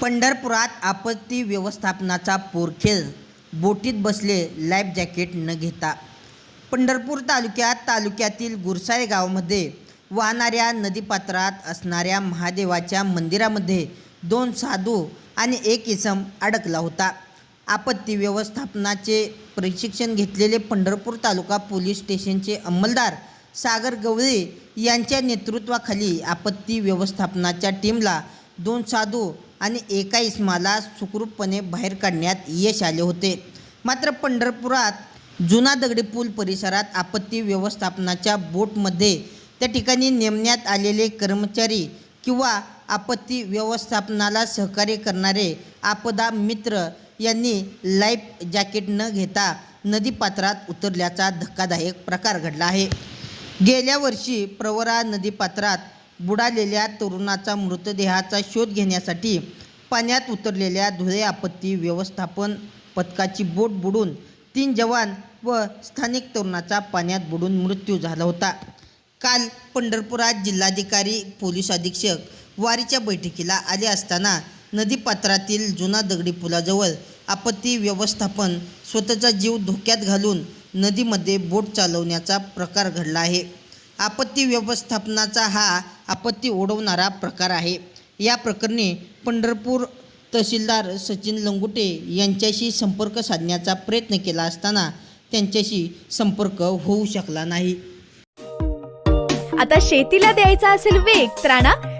पंढरपुरात आपत्ती व्यवस्थापनाचा पोरखेल. बोटीत बसले लाईफ जॅकेट न घेता. पंढरपूर तालुक्यात तालुक्यातील गुरसाळे गावामध्ये वाहणाऱ्या नदीपात्रात असणाऱ्या महादेवाच्या मंदिरामध्ये दोन साधू आणि एक इसम अडकला होता. आपत्ती व्यवस्थापनाचे प्रशिक्षण घेतलेले पंढरपूर तालुका पोलीस स्टेशनचे अंमलदार सागर गवळे यांच्या नेतृत्वाखाली आपत्ती व्यवस्थापनाच्या टीमला दोन साधू आणि एका इस्माला सुखरूपपणे बाहेर काढण्यात यश आले होते. मात्र पंढरपुरात जुना दगडी पूल परिसरात आपत्ती व्यवस्थापनाच्या बोटमध्ये त्या ठिकाणी नेमण्यात आलेले कर्मचारी किंवा आपत्ती व्यवस्थापनाला सहकार्य करणारे आपदा मित्र यांनी लाईफ जॅकेट न घेता नदीपात्रात उतरल्याचा धक्कादायक प्रकार घडला आहे. गेल्या वर्षी प्रवरा नदीपात्रात बुडालेल्या तरुणाचा मृतदेहाचा शोध घेण्यासाठी पाण्यात उतरलेल्या धुळे आपत्ती व्यवस्थापन पथकाची बोट बुडून तीन जवान व स्थानिक तरुणाचा पाण्यात बुडून मृत्यू झाला होता. काल पंढरपुरात जिल्हाधिकारी पोलीस अधीक्षक वारीच्या बैठकीला आले असताना नदीपात्रातील जुना दगडी पुलाजवळ आपत्ती व्यवस्थापन स्वतःचा जीव धोक्यात घालून नदीमध्ये बोट चालवण्याचा प्रकार घडला आहे. आपत्ती व्यवस्थापनाचा हा आपत्ती ओढवणारा प्रकार आहे. या प्रकरणी पंढरपूर तहसीलदार सचिन लंगुटे यांच्याशी संपर्क साधण्याचा प्रयत्न केला असताना त्यांच्याशी संपर्क होऊ शकला नाही. आता शेतीला द्यायचा असेल वेग तर